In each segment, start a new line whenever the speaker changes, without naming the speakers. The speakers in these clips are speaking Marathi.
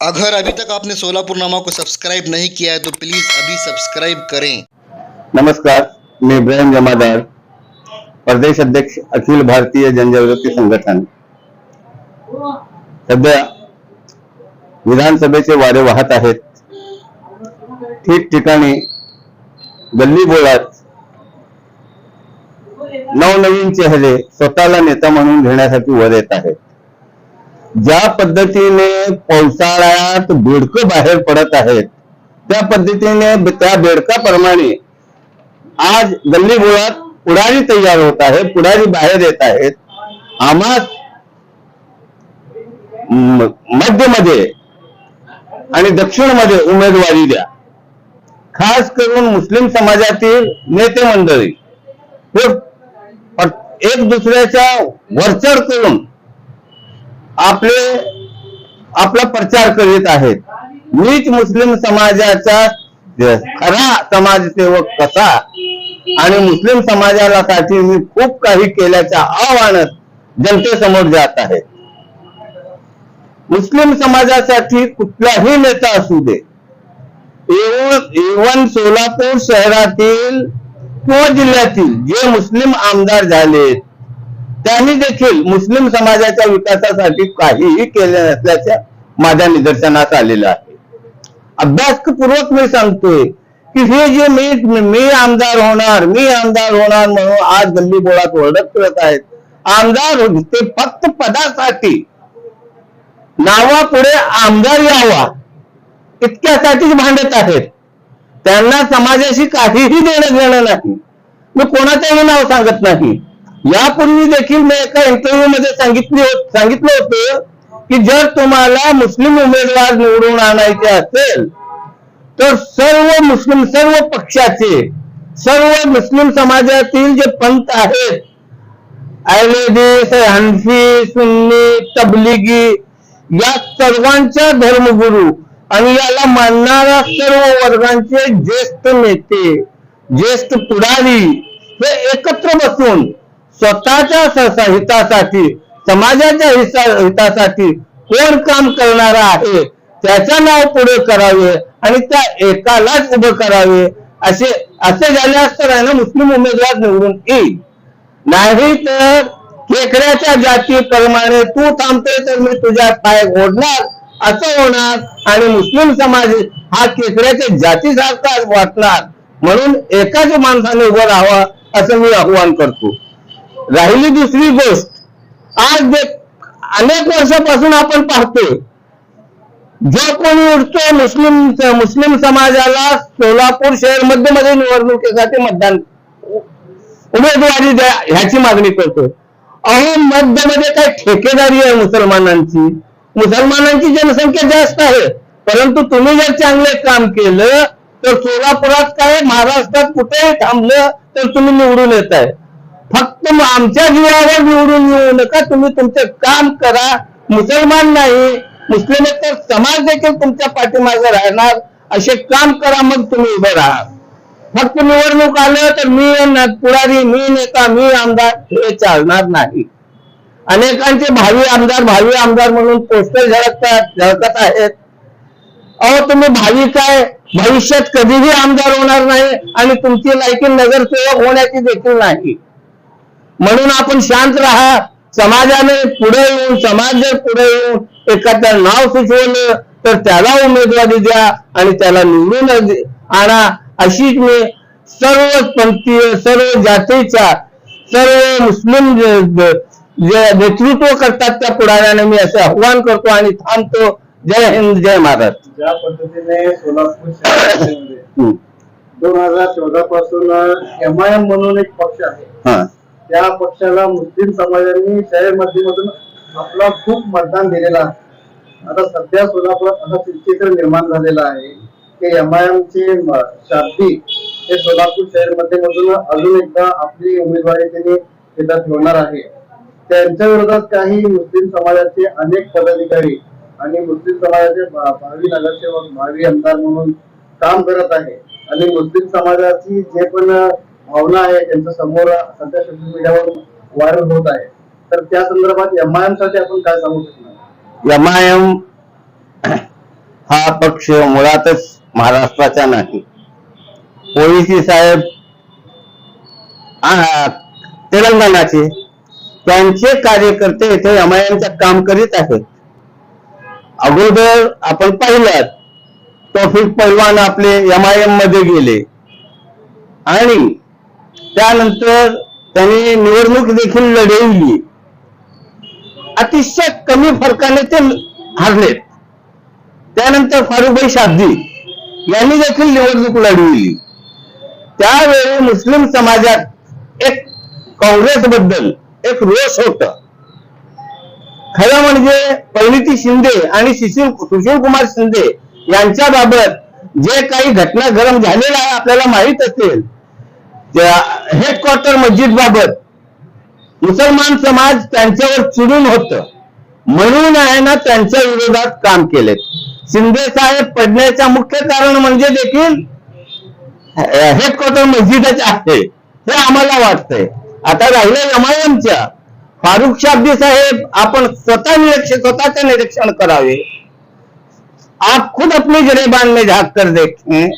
अगर अभी तक आपने सोलापुर नामा को सब्सक्राइब नहीं किया है तो प्लीज अभी सब्सक्राइब करें।
नमस्कार मैं इब्राहिम जमादार प्रदेश अध्यक्ष अखिल भारतीय जनजागृती संघटन सध्या विधानसभेचे वारे वाहत आहेत. ठिकठिकाणी गल्ली बोळात नवनवीन चेहरे स्वतःला नेता म्हणून घेण्यासाठी वर येत आहेत. ज्या पद्धतीने पावसाळ्यात बेडकं बाहेर पडत आहेत त्या पद्धतीने त्या बेडकाप्रमाणे आज गल्ली बोळात पुढारी तयार होत आहे पुढारी बाहेर येत आहेत. आम्हा म- मध्यमध्ये आणि दक्षिणमध्ये उमेदवारी द्या. खास करून मुस्लिम समाजातील नेते मंडळी. हे एक दुसऱ्याच्या वरचढ करून आपले आपला प्रचार करीत आहेत. मीच मुस्लिम समाजाचा खरा समाजसेवक कसा? आणि मुस्लिम समाजाला साठी मी खूप काही केल्याच्या आव्हानात जनतेसमोर जात आहे. मुस्लिम समाजासाठी कुठलाही नेता असू दे. इवन सोलापूर शहरातील किंवा जिल्ह्यातील जे मुस्लिम आमदार झालेत त्यांनी देखील मुस्लिम समाजाच्या विकासासाठी काहीही केले नसल्याच्या माझ्या निदर्शनास आलेलं आहे. अभ्यासपूर्वक मी सांगतोय की हे जे मी मी आमदार होणार मी आमदार होणार म्हणून आज गल्ली बोळात ओरडत फिरत आहेत. आमदार ते फक्त पदासाठी. नावापुढे आमदार यावा इतक्यासाठीच भांडत आहेत. त्यांना समाजाशी काहीही देणं घेणं नाही. मी कोणाचंही नाव सांगत नाही. यापूर्वी देखील मी एका इंटरव्ह्यू मध्ये सांगितले सांगितलं होतं की जर तुम्हाला मुस्लिम उमेदवार निवडून आणायचे असेल तर सर्व मुस्लिम सर्व पक्षाचे सर्व मुस्लिम समाजातील जे पंत आहेत अहलेदीस हनफी सुन्नी तबलिगी या सर्वांच्या धर्मगुरू आणि याला मानणाऱ्या सर्व वर्गांचे ज्येष्ठ नेते ज्येष्ठ पुढारी हे एकत्र बसून स्वतःच्या हितासाठी समाजाच्या हिसा- हितासाठी कोण काम करणार आहे त्याचं नाव पुढे करावे आणि त्या एकालाच उभं करावे असे असे झाले तर आहे ना मुस्लिम उमेदवार निवडून येईल. नाही तर खेकड्याच्या जातीप्रमाणे तू थांबते तर मी तुझ्या पाय ओढणार असं होणार आणि मुस्लिम समाज हा खेकड्याच्या जातीसारखा वाटणार. म्हणून एकाच माणसाने उभं राहावं असं मी आव्हान करतो. राहिली दुसरी गोष्ट. आज अनेक वर्षापासून आपण पाहतोय. जो कोणी उठतो मुस्लिम मुस्लिम समाजाला सोलापूर शहर मध्यमध्ये निवडणुकीसाठी मतदान उमेदवारी द्या ह्याची मागणी करतो अहो मध्यमध्ये काय ठेकेदारी आहे मुसलमानांची. मुसलमानांची जनसंख्या जास्त आहे. परंतु तुम्ही जर चांगले काम केलं तर सोलापुरात काय महाराष्ट्रात कुठेही थांबलं तर तुम्ही निवडून येत आहे फक्त आमच्या जीवावर निवडून येऊ नका. तुम्ही तुमचे काम करा. मुसलमान नाही. मुस्लिम तर समाज देखील तुमच्या पाठीमागे राहणार. असे काम करा मग तुम्ही उभे राहा. फक्त निवडणूक आलं तर मी पुढारी मी नेता मी आमदार हे चालणार नाही. अनेकांचे भावी आमदार भावी आमदार म्हणून पोस्टर झळकतात झळकत आहेत. अहो तुम्ही भावी काय? भविष्यात कधीही आमदार होणार नाही आणि तुमची लायकी नगरसेवक होण्याची देखील नाही. म्हणून आपण शांत राहा. समाजाने पुढे येऊन समाज जर पुढे येऊन एखादं नाव सुचवलं तर त्याला उमेदवारी द्या आणि त्याला निवडून आणा. अशीच मी सर्व पंथीय सर्व जातीच्या सर्व मुस्लिम जे नेतृत्व करतात त्या पुढाऱ्याने मी असं आव्हान करतो आणि थांबतो. जय हिंद जय महाराष्ट्र
ज्या पद्धतीने सोलापूर शहरामध्ये. दोन हजार चौदा पासून एम आय एम म्हणून एक पक्ष आहे.
हा.
त्या पक्षाला मुस्लिम समाजाने शहर मधून आपला खूप मतदान दिलेलं आहे. आता सध्या सोलापुरात असा चित्र निर्माण झालेला आहे. की एम आय एम चे शाब्दिक हे सोलापूर शहरमध्ये मधून अजून एकदा आपली उमेदवारी त्यांनी तिथं ठेवणार आहे. त्यांच्या विरोधात काही मुस्लिम समाजाचे अनेक पदाधिकारी आणि मुस्लिम समाजाचे भावी नगरसेवक भावी आमदार म्हणून काम करत आहे. आणि मुस्लिम समाजाची जे पण भावना आहे त्यांच्यासमोर सध्या सोशल मीडियावर व्हायरल होत आहे. तर त्या संदर्भात एम आय एमसाठी आपण काय सांगू शकणार?
एम आय एम हा पक्ष मुळातच महाराष्ट्राचा नाही. ओळीसी साहेब तेलंगणाचे त्यांचे कार्यकर्ते इथे एमआयएमचं काम करीत आहेत. अगोदर आपण पाहिलं तौफिक पैलवान आपले यम आय एममध्ये गेले. आणि त्यानंतर त्यांनी निवडणूक देखील लढवली. अतिशय कमी फरकाने ते हरलेत. त्यानंतर फारुखभाई शाब्दी यांनी देखील निवडणूक लढविली. त्यावेळी मुस्लिम समाजात एक काँग्रेस बद्दल एक रोष होत. खरं म्हणजे परिणिती शिंदे आणि सुशील सुशील कुमार शिंदे यांच्या बाबत जे काही घटना गरम झालेला आहे आपल्याला माहीत असेल हेडक्वार्टर मस्जिद बाबत मुसलमान समाज त्यांच्यावर चिडून होत. म्हणून आहे ना त्यांच्या विरोधात काम केले शिंदे साहेब पडण्याचं मुख्य कारण म्हणजे देखील हेडक्वार्टर मस्जिदच आहे. हे आम्हाला वाटतंय. आता राहिलं एमआयएमच्या फारुख शाब्दी साहेब आपण स्वतः निरीक्षण स्वतःचे निरीक्षण करावे. आप खुद अपनी गिरेबान में झाक कर देखें.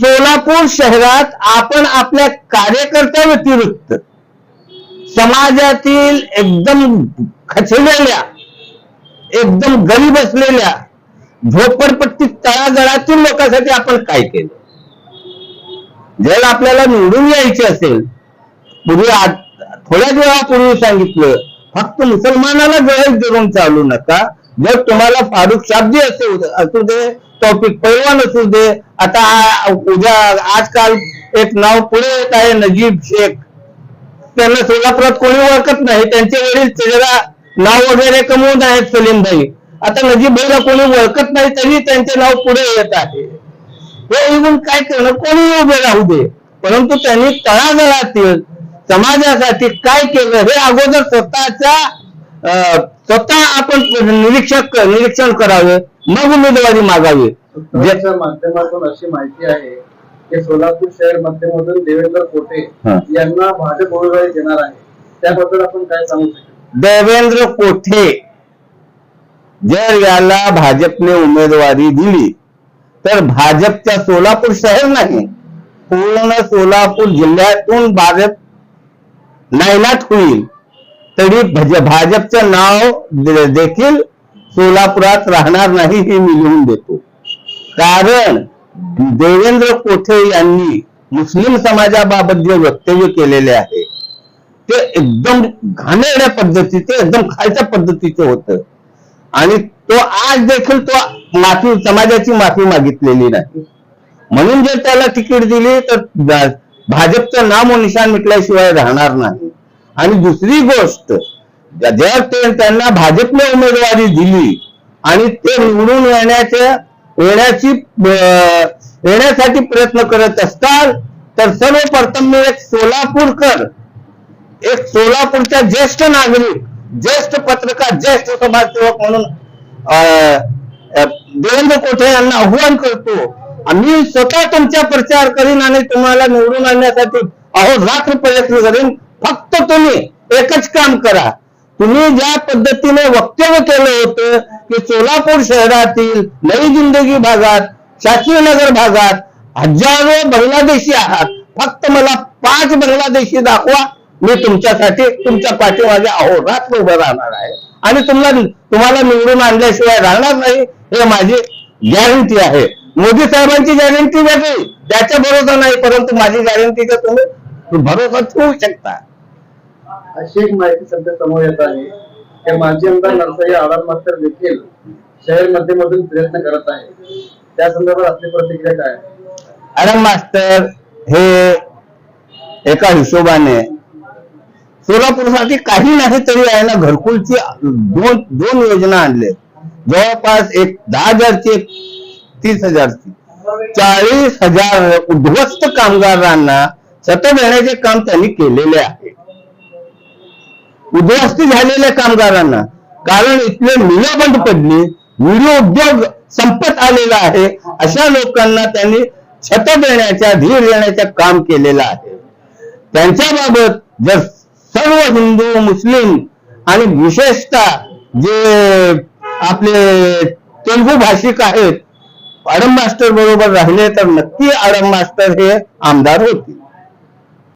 सोलापूर शहरात आपण आपल्या कार्यकर्त्या व्यतिरिक्त समाजातील एकदम खचलेल्या एकदम गरीब असलेल्या झोपडपट्टी तळागळातील लोकांसाठी आपण काय केलं? जर आपल्याला निवडून यायचे असेल पूर्वी आज- थोड्याच वेळापूर्वी सांगितलं फक्त मुसलमानाला गरज धरून चालू नका. जर तुम्हाला फारुख शाब्दी असू असू दे टॉपिक पैलवान असू दे. आता उद्या आजकाल एक नाव पुढे येत आहे नजीब शेख. त्यांना सोलापुरात कोणी ओळखत नाही. त्यांचे वडील चेहरा नाव वगैरे कमवून आहेत सलीम भाई आता नजीब भाईला कोणी ओळखत नाही तरी त्यांचे नाव पुढे येत आहे. हे येऊन काय करणं कोणी उभे राहू दे. परंतु त्यांनी तळागाळातील समाजासाठी काय केलं? हे अगोदर स्वतःच्या स्वतः आपण निरीक्षक निरीक्षण करावे मग उमेदवारी मागावी.
माध्यमातून अशी माहिती आहे की सोलापूर शहर मध्यमधून देवेंद्र कोटे. यांना भाजप उमेदवारी देणार आहे. त्याबद्दल आपण काय सांगू शकतो?
देवेंद्र कोठे? जर याला भाजपने उमेदवारी दिली तर भाजपच्या सोलापूर शहर नाही. पूर्ण सोलापूर जिल्ह्यातून भाजप नायनाट होईल. तरी भाजपचं नाव देखील सोलापुरात राहणार नाही हे मी लिहून देतो. कारण देवेंद्र कोठे यांनी मुस्लिम समाजाबाबत जे वक्तव्य केलेले आहे ते एकदम घाणेरड्या पद्धतीचे एकदम खालच्या पद्धतीचे होतं. आणि तो आज देखील तो माफी समाजाची माफी मागितलेली नाही. म्हणून जर त्याला तिकीट दिली तर भाजपचं नाम व निशाण मिटल्याशिवाय राहणार नाही. आणि दुसरी गोष्ट जर ते त्यांना भाजपने उमेदवारी दिली आणि ते निवडून येण्याच्या येण्याची येण्यासाठी प्रयत्न करत असतात तर सर्वप्रथम मी एक सोलापूरकर एक सोलापूरचा ज्येष्ठ नागरिक ज्येष्ठ पत्रकार ज्येष्ठ समाजसेवक म्हणून अं, देवेंद्र कोठे यांना आव्हान करतो. आम्ही स्वतः तुमचा प्रचार करीन आणि तुम्हाला निवडून आणण्यासाठी अहो रात्र प्रयत्न करीन. फक्त तुम्ही एकच काम करा. तुम्ही ज्या पद्धतीने वक्तव्य केलं होतं की सोलापूर शहरातील नवी जिंदगी भागात शास्त्रीनगर भागात हजारो बांगलादेशी आहात. फक्त मला पाच बांगलादेशी दाखवा. मी तुमच्यासाठी तुमच्या पाठीमागे अहोरात उभं राहणार आहे. आणि तुम्हाला तुम्हाला निवडून आणल्याशिवाय राहणार नाही हे माझी गॅरंटी आहे. मोदी साहेबांची गॅरंटी वेगळी. त्याच्या भरोसा नाही परंतु माझी गॅरंटी तुम्ही भरोसा ठेवू शकता.
अशी एक माहिती सध्या समोर येत आहे. की माजी आमदार नरसाई आडाम मास्तर देखील शहर मध्यमधून प्रयत्न करत आहे त्या संदर्भात आपली प्रतिक्रिया काय आहे?
मास्तर हे एका हिशोबाने सोलापूरसाठी काही नाही तरी आहे ना घरकुलची दोन दोन योजना आणले. जवळपास एक दहा हजारची एक तीस हजारची. चाळीस हजार उद्ध्वस्त कामगारांना सतत येण्याचे काम त्यांनी केलेले आहे. उद्ध्वस्त झालेल्या कामगारांना. कारण इथले मिलं बंद पडली व्हिडिओ उद्योग संपत आलेला आहे अशा लोकांना त्यांनी छत देण्याच्या धीर देण्याचं काम केलेलं आहे. त्यांच्याबाबत जर सर्व हिंदू मुस्लिम आणि विशेषतः जे आपले तेलगू भाषिक आहेत आडम मास्टर बरोबर राहिले तर नक्की आडम मास्टर हे आमदार होतील.